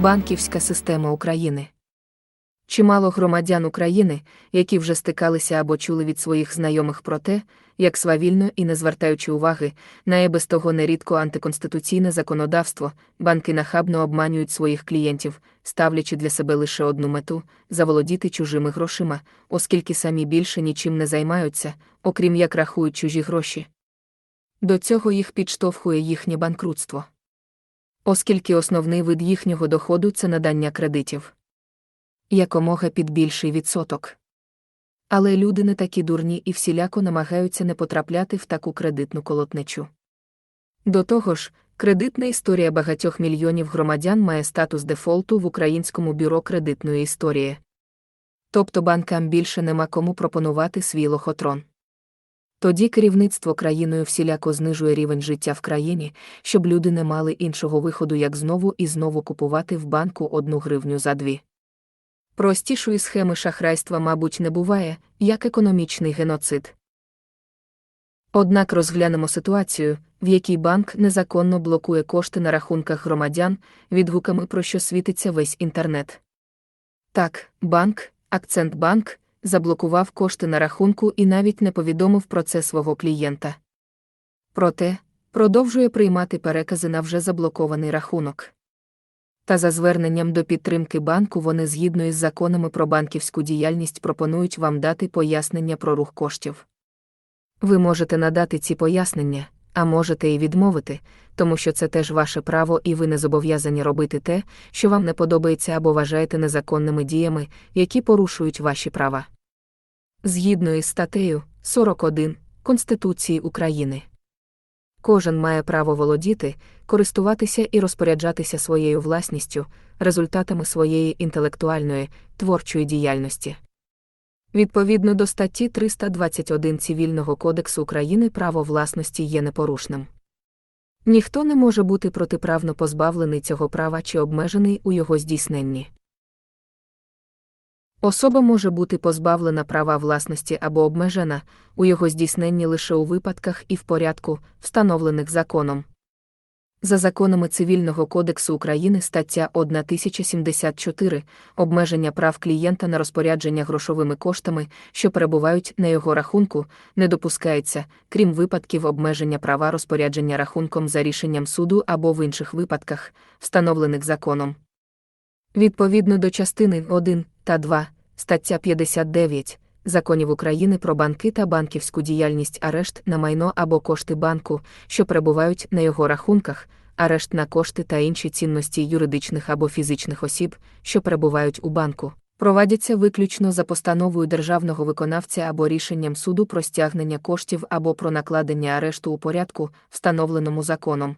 Банківська система України. Чимало громадян України, які вже стикалися або чули від своїх знайомих про те, як свавільно і не звертаючи уваги, на і без того нерідко антиконституційне законодавство, банки нахабно обманюють своїх клієнтів, ставлячи для себе лише одну мету заволодіти чужими грошима, оскільки самі більше нічим не займаються, окрім як рахують чужі гроші. До цього їх підштовхує їхнє банкрутство. Оскільки основний вид їхнього доходу це надання кредитів якомога під більший відсоток. Але люди не такі дурні і всіляко намагаються не потрапляти в таку кредитну колотнечу. До того ж, кредитна історія багатьох мільйонів громадян має статус дефолту в Українському бюро кредитної історії. Тобто банкам більше нема кому пропонувати свій лохотрон. Тоді керівництво країною всіляко знижує рівень життя в країні, щоб люди не мали іншого виходу, як знову і знову купувати в банку одну гривню за дві. Простішої схеми шахрайства, мабуть, не буває, як економічний геноцид. Однак розглянемо ситуацію, в якій банк незаконно блокує кошти на рахунках громадян, відгуками про що світиться весь інтернет. Так, банк, Акцентбанк, заблокував кошти на рахунку і навіть не повідомив про це свого клієнта. Проте, продовжує приймати перекази на вже заблокований рахунок. Та за зверненням до підтримки банку вони згідно із законами про банківську діяльність пропонують вам дати пояснення про рух коштів. Ви можете надати ці пояснення, а можете і відмовити, тому що це теж ваше право, і ви не зобов'язані робити те, що вам не подобається або вважаєте незаконними діями, які порушують ваші права. Згідно із статтею 41 Конституції України. Кожен має право володіти, користуватися і розпоряджатися своєю власністю, результатами своєї інтелектуальної, творчої діяльності. Відповідно до статті 321 Цивільного кодексу України право власності є непорушним. Ніхто не може бути протиправно позбавлений цього права чи обмежений у його здійсненні. Особа може бути позбавлена права власності або обмежена у його здійсненні лише у випадках і в порядку, встановлених законом. За законами Цивільного кодексу України стаття 1074 обмеження прав клієнта на розпорядження грошовими коштами, що перебувають на його рахунку, не допускається, крім випадків обмеження права розпорядження рахунком за рішенням суду або в інших випадках, встановлених законом. Відповідно до частини 1 та 2, стаття 59 законів України про банки та банківську діяльність арешт на майно або кошти банку, що перебувають на його рахунках, арешт на кошти та інші цінності юридичних або фізичних осіб, що перебувають у банку, провадяться виключно за постановою державного виконавця або рішенням суду про стягнення коштів або про накладення арешту у порядку, встановленому законом.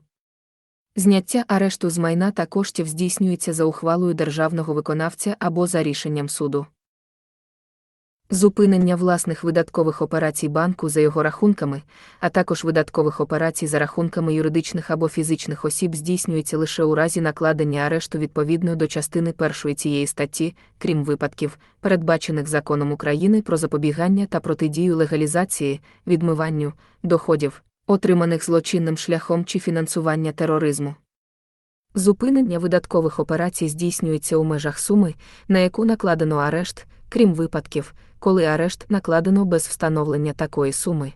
Зняття арешту з майна та коштів здійснюється за ухвалою державного виконавця або за рішенням суду. Зупинення власних видаткових операцій банку за його рахунками, а також видаткових операцій за рахунками юридичних або фізичних осіб здійснюється лише у разі накладення арешту відповідно до частини першої цієї статті, крім випадків, передбачених законом України про запобігання та протидію легалізації, відмиванню, доходів, отриманих злочинним шляхом чи фінансування тероризму. Зупинення видаткових операцій здійснюється у межах суми, на яку накладено арешт, крім випадків, коли арешт накладено без встановлення такої суми.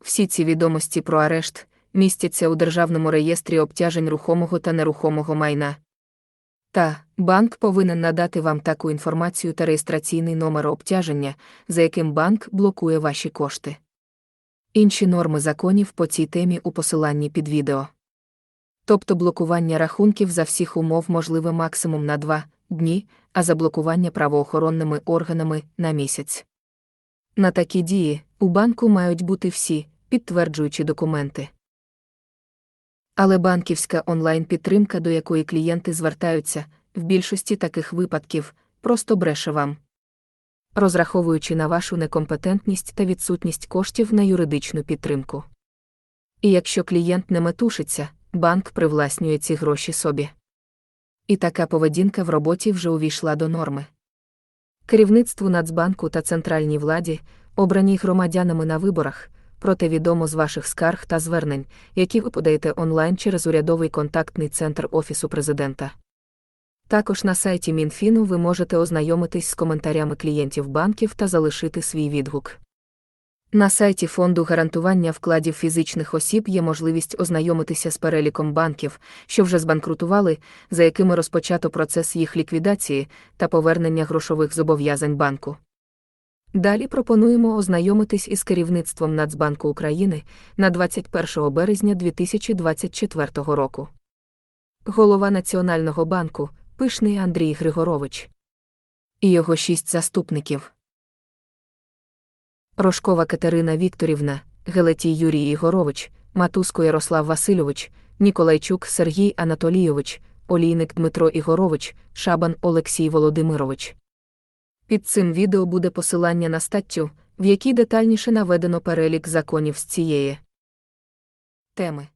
Всі ці відомості про арешт містяться у Державному реєстрі обтяжень рухомого та нерухомого майна. Та банк повинен надати вам таку інформацію та реєстраційний номер обтяження, за яким банк блокує ваші кошти. Інші норми законів по цій темі у посиланні під відео. Тобто блокування рахунків за всіх умов можливе максимум на 2 дні, а заблокування правоохоронними органами на місяць. На такі дії у банку мають бути всі підтверджуючі документи. Але банківська онлайн-підтримка, до якої клієнти звертаються, в більшості таких випадків просто бреше вам. Розраховуючи на вашу некомпетентність та відсутність коштів на юридичну підтримку. І якщо клієнт не метушиться, банк привласнює ці гроші собі. І така поведінка в роботі вже увійшла до норми. Керівництву Нацбанку та центральній владі, обраній громадянами на виборах, проте відомо з ваших скарг та звернень, які ви подаєте онлайн через урядовий контактний центр Офісу президента. Також на сайті Мінфіну ви можете ознайомитись з коментарями клієнтів банків та залишити свій відгук. На сайті Фонду гарантування вкладів фізичних осіб є можливість ознайомитися з переліком банків, що вже збанкрутували, за якими розпочато процес їх ліквідації та повернення грошових зобов'язань банку. Далі пропонуємо ознайомитись із керівництвом Нацбанку України на 21 березня 2024 року. Голова Національного банку Пишний Андрій Григорович і його шість заступників. Рожкова Катерина Вікторівна, Гелетій Юрій Ігорович, Матуско Ярослав Васильович, Ніколайчук Сергій Анатолійович, Олійник Дмитро Ігорович, Шабан Олексій Володимирович. Під цим відео буде посилання на статтю, в якій детальніше наведено перелік законів з цієї теми.